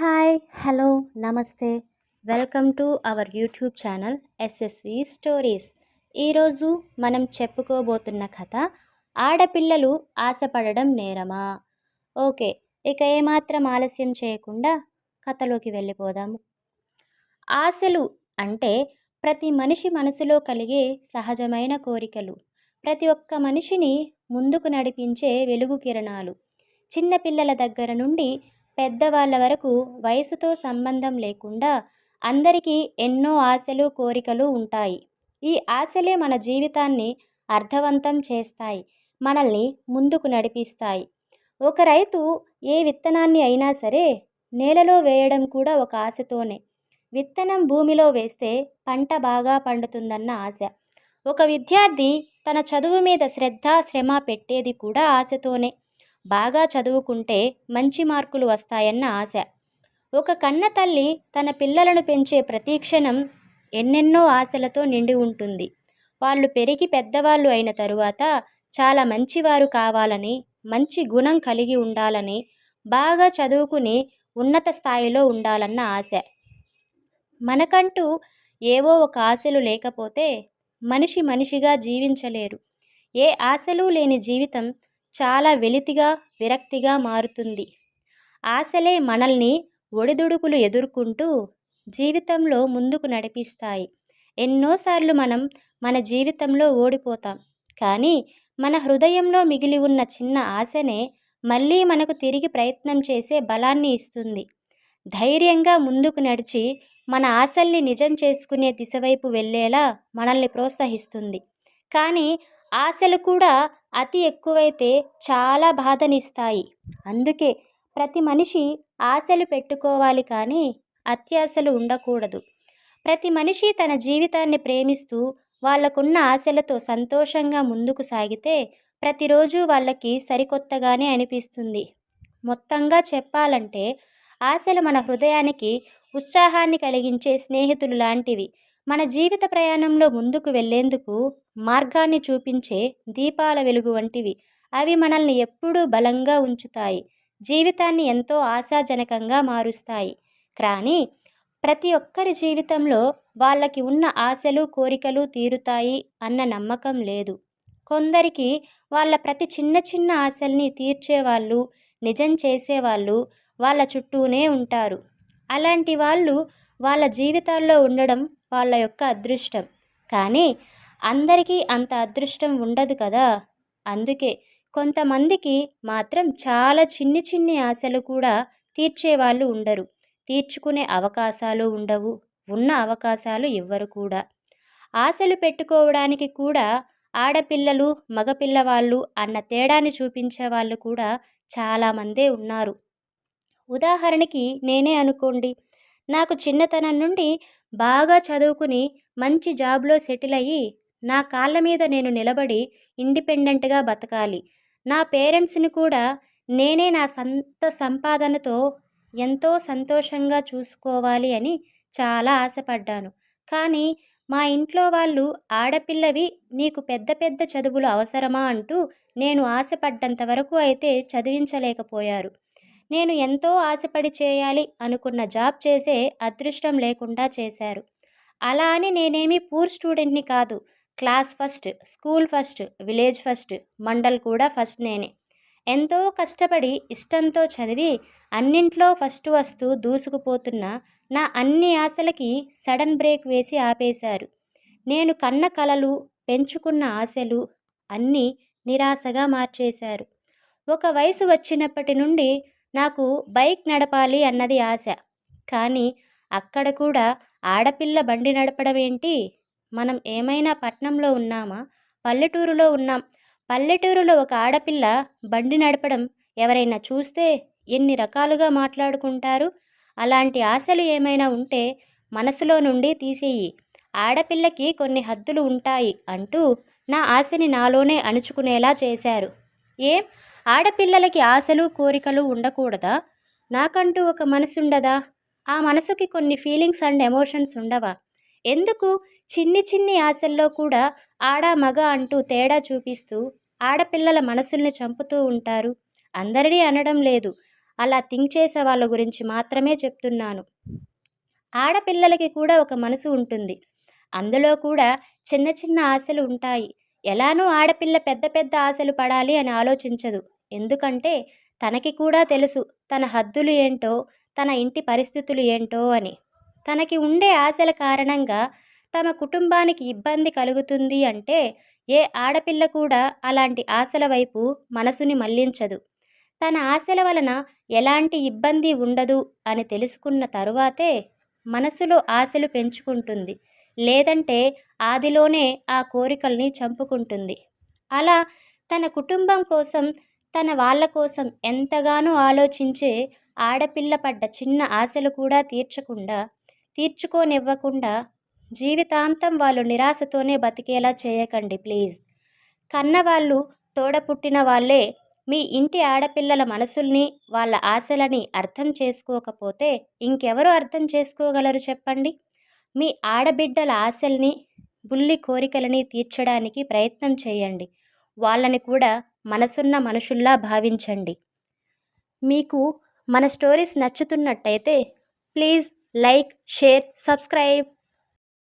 Hi hello నమస్తే. Welcome to our YouTube channel SSV stories. ఈరోజు మనం చెప్పుకోబోతున్న కథ ఆడపిల్లలు ఆశపడడం నేరమా? ఓకే ఇక ఏమాత్రం ఆలస్యం చేయకుండా కథలోకి వెళ్ళిపోదాము ఆశలు అంటే ప్రతి మనిషి మనసులో కలిగే సహజమైన కోరికలు. ప్రతి ఒక్క మనిషిని ముందుకు నడిపించే వెలుగు కిరణాలు. చిన్నపిల్లల దగ్గర నుండి పెద్దవాళ్ళ వరకు వయసుతో సంబంధం లేకుండా అందరికీ ఎన్నో ఆశలు కోరికలు ఉంటాయి. ఈ ఆశలే మన జీవితాన్ని అర్థవంతం చేస్తాయి మనల్ని ముందుకు నడిపిస్తాయి. ఒక రైతు ఏ విత్తనాన్ని అయినా సరే నేలలో వేయడం కూడా ఒక ఆశతోనే. విత్తనం భూమిలో వేస్తే పంట బాగా పండుతుందన్న ఆశ. ఒక విద్యార్థి తన చదువు మీద శ్రద్ధ శ్రమ పెట్టేది కూడా ఆశతోనే. బాగా చదువుకుంటే మంచి మార్కులు వస్తాయన్న ఆశ. ఒక కన్న తల్లి తన పిల్లలను పెంచే ప్రతి క్షణం ఎన్నెన్నో ఆశలతో నిండి ఉంటుంది. వాళ్ళు పెరిగి పెద్దవాళ్ళు అయిన తరువాత చాలా మంచివారు కావాలని మంచి గుణం కలిగి ఉండాలని బాగా చదువుకుని ఉన్నత స్థాయిలో ఉండాలన్న ఆశ. మనకంటూ ఏవో ఒక ఆశలు లేకపోతే మనిషి మనిషిగా జీవించలేరు. ఏ ఆశలు లేని జీవితం చాలా వెలితిగా విరక్తిగా మారుతుంది. ఆశలే మనల్ని ఒడిదుడుకులు ఎదుర్కొంటూ జీవితంలో ముందుకు నడిపిస్తాయి. ఎన్నోసార్లు మనం మన జీవితంలో ఓడిపోతాం. కానీ మన హృదయంలో మిగిలి ఉన్న చిన్న ఆశనే మళ్ళీ మనకు తిరిగి ప్రయత్నం చేసే బలాన్ని ఇస్తుంది. ధైర్యంగా ముందుకు నడిచి మన ఆశల్ని నిజం చేసుకునే దిశవైపు వెళ్ళేలా మనల్ని ప్రోత్సహిస్తుంది. కానీ ఆశలు కూడా అతి ఎక్కువైతే చాలా బాధనిస్తాయి. అందుకే ప్రతి మనిషి ఆశలు పెట్టుకోవాలి కానీ అత్యాశలు ఉండకూడదు. ప్రతి మనిషి తన జీవితాన్ని ప్రేమిస్తూ వాళ్ళకున్న ఆశలతో సంతోషంగా ముందుకు సాగితే ప్రతిరోజు వాళ్ళకి సరికొత్తగానే అనిపిస్తుంది. మొత్తంగా చెప్పాలంటే ఆశలు మన హృదయానికి ఉత్సాహాన్ని కలిగించే స్నేహితులు లాంటివి. మన జీవిత ప్రయాణంలో ముందుకు వెళ్ళేందుకు మార్గాన్ని చూపించే దీపాల వెలుగు వంటివి. అవి మనల్ని ఎప్పుడూ బలంగా ఉంచుతాయి. జీవితాన్ని ఎంతో ఆశాజనకంగా మారుస్తాయి. కానీ ప్రతి ఒక్కరి జీవితంలో వాళ్ళకి ఉన్న ఆశలు కోరికలు తీరుతాయి అన్న నమ్మకం లేదు. కొందరికి వాళ్ళ ప్రతి చిన్న చిన్న ఆశల్ని తీర్చేవాళ్ళు నిజం చేసేవాళ్ళు వాళ్ళ చుట్టూనే ఉంటారు. అలాంటి వాళ్ళు వాళ్ళ జీవితాల్లో ఉండడం వాళ్ళ యొక్క అదృష్టం. కానీ అందరికీ అంత అదృష్టం ఉండదు కదా! అందుకే కొంతమందికి మాత్రం చాలా చిన్ని చిన్ని ఆశలు కూడా తీర్చేవాళ్ళు ఉండరు. తీర్చుకునే అవకాశాలు ఉండవు. ఉన్న అవకాశాలు ఇవ్వరు కూడా. ఆశలు పెట్టుకోవడానికి కూడా ఆడపిల్లలు మగపిల్లవాళ్ళు అన్న తేడాని చూపించే వాళ్ళు కూడా చాలామందే ఉన్నారు. ఉదాహరణకి నేనే అనుకోండి. నాకు చిన్నతనం నుండి బాగా చదువుకుని మంచి జాబ్లో సెటిల్ అయ్యి నా కాళ్ళ మీద నేను నిలబడి ఇండిపెండెంట్గా బతకాలి. నా పేరెంట్స్ని కూడా నేనే నా సొంత సంపాదనతో ఎంతో సంతోషంగా చూసుకోవాలి అని చాలా ఆశపడ్డాను. కానీ మా ఇంట్లో వాళ్ళు ఆడపిల్లవి నీకు పెద్ద పెద్ద చదువులు అవసరమా అంటూ నేను ఆశపడ్డంత వరకు అయితే చదివించలేకపోయారు. నేను ఎంతో ఆశపడి చేయాలి అనుకున్న జాబ్ చేసే అదృష్టం లేకుండా చేశారు. అలా అని నేనేమి పూర్ స్టూడెంట్ని కాదు. Class first school first village first mandal కూడా ఫస్ట్ నేనే. ఎంతో కష్టపడి ఇష్టంతో చదివి అన్నింట్లో ఫస్ట్ వస్తూ దూసుకుపోతున్న నా అన్ని ఆశలకి సడన్ బ్రేక్ వేసి ఆపేశారు. నేను కన్న కలలు పెంచుకున్న ఆశలు అన్నీ నిరాశగా మార్చేశారు. ఒక వయసు వచ్చినప్పటి నుండి నాకు బైక్ నడపాలి అన్నది ఆశ. కానీ అక్కడ కూడా ఆడపిల్ల బండి నడపడం ఏంటి మనం ఏమైనా పట్నంలో ఉన్నామా? పల్లెటూరులో ఉన్నాం. పల్లెటూరులో ఒక ఆడపిల్ల బండి నడపడం ఎవరైనా చూస్తే ఎన్ని రకాలుగా మాట్లాడుకుంటారు? అలాంటి ఆశలు ఏమైనా ఉంటే మనసులో నుండి తీసేయి. ఆడపిల్లకి కొన్ని హద్దులు ఉంటాయి అంటూ నా ఆశని నాలోనే అణుచుకునేలా చేశారు. ఏం? ఆడపిల్లలకి ఆశలు కోరికలు ఉండకూడదా? నాకంటూ ఒక మనసుండదా? ఆ మనసుకి కొన్ని ఫీలింగ్స్ అండ్ ఎమోషన్స్ ఉండవా? ఎందుకు? చిన్ని చిన్ని ఆశల్లో కూడా ఆడ మగ అంటూ తేడా చూపిస్తూ ఆడపిల్లల మనసుల్ని చంపుతూ ఉంటారు. అందరినీ అనడం లేదు. అలా థింక్ చేసే వాళ్ళ గురించి మాత్రమే చెప్తున్నాను. ఆడపిల్లలకి కూడా ఒక మనసు ఉంటుంది. అందులో కూడా చిన్న చిన్న ఆశలు ఉంటాయి. ఎలానో ఆడపిల్ల పెద్ద పెద్ద ఆశలు పడాలి అని ఆలోచించదు. ఎందుకంటే తనకి కూడా తెలుసు తన హద్దులు ఏంటో తన ఇంటి పరిస్థితులు ఏంటో అని. తనకి ఉండే ఆశల కారణంగా తమ కుటుంబానికి ఇబ్బంది కలుగుతుంది అంటే ఏ ఆడపిల్ల కూడా అలాంటి ఆశల వైపు మనసుని మళ్ళించదు. తన ఆశల వలన ఎలాంటి ఇబ్బంది ఉండదు అని తెలుసుకున్న తరువాతే మనసులో ఆశలు పెంచుకుంటుంది. లేదంటే ఆదిలోనే ఆ కోరికల్ని చంపుకుంటుంది. అలా తన కుటుంబం కోసం తన వాళ్ళ కోసం ఎంతగానో ఆలోచించే ఆడపిల్ల పడ్డ చిన్న ఆశలు కూడా తీర్చకుండా తీర్చుకోనివ్వకుండా జీవితాంతం వాళ్ళు నిరాశతోనే బతికేలా చేయకండి ప్లీజ్. కన్నవాళ్ళు తోడ పుట్టిన వాళ్ళే మీ ఇంటి ఆడపిల్లల మనసుల్ని వాళ్ళ ఆశలని అర్థం చేసుకోకపోతే ఇంకెవరు అర్థం చేసుకోగలరు చెప్పండి? మీ ఆడబిడ్డల ఆశల్ని బుల్లి కోరికలని తీర్చడానికి ప్రయత్నం చేయండి. వాళ్ళని కూడా మనసున్న మనుషుల్లా భావించండి. మీకు మన స్టోరీస్ నచ్చుతున్నట్టయితే ప్లీజ్ లైక్ షేర్ సబ్స్క్రైబ్.